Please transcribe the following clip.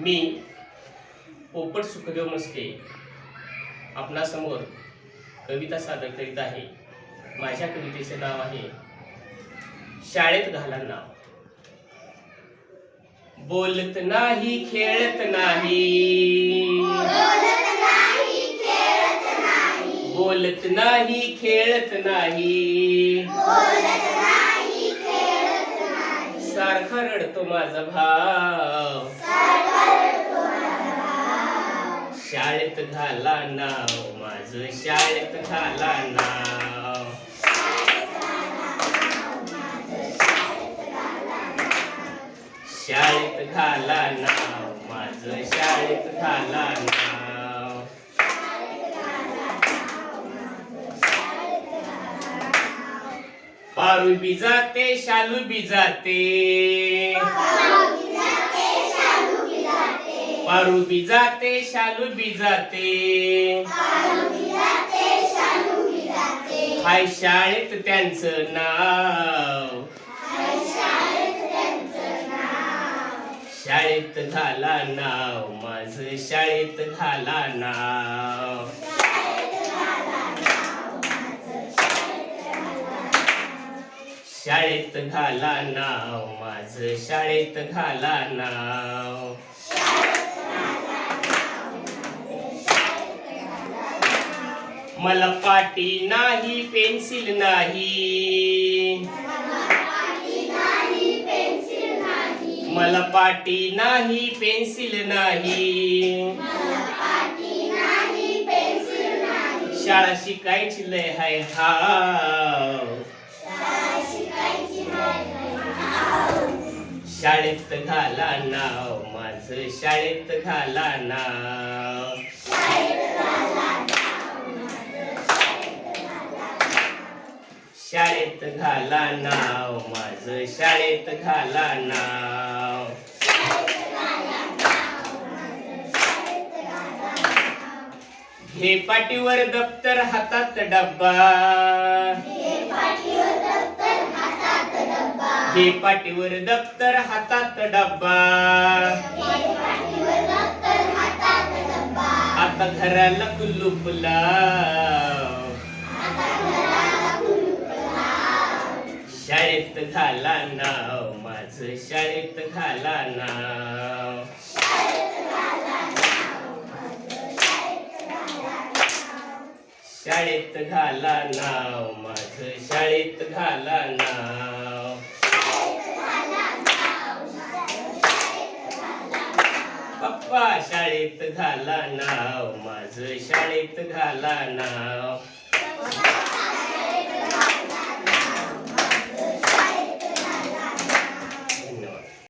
मी पोपट सुखदेव मस्के आपणासमोर कविता सादर करीत आहे. माझ्या कवितेचे नाव आहे शाळेत घाला नाव. बोलत नाही खेळत नाही. बोलत नाही खेळत नाही. सारखा रडतो माझा भाव. शाळेत घाला नाव माझं शाळेत घाला नाव. शाळेत घाला नाव माझं शाळेत घाला नाव. पारू बी जाते शालू बी जाते. पारू बी जाते शालू बी जाते. हाय शाळेत त्यांचं नाव. शाळेत घाला नाव. माझं शाळेत घाला नाव. शाळेत घाला नाव माझं शाळेत घाला नाव. मला पाटी नाही पेन्सिल नाही. मला पाटी नाही पेन्सिल नाही. शाळा शिकायची लय हाय हा शाळेत घाला नाव माझं शाळेत घाला नाव. शाळेत घाला नाव माझं शाळेत घाला नाव. हे पाठीवर दप्तर हातात डब्बा. हे पाठीवर दप्तर हातात डब्बा. आता घराला कुलूप लाव शाळेत घाला नाव माझं शाळेत घाला नाव. शाळेत घाला नाव माझं शाळेत घाला नाव. पप्पा शाळेत घाला नाव माझं शाळेत घाला नाव.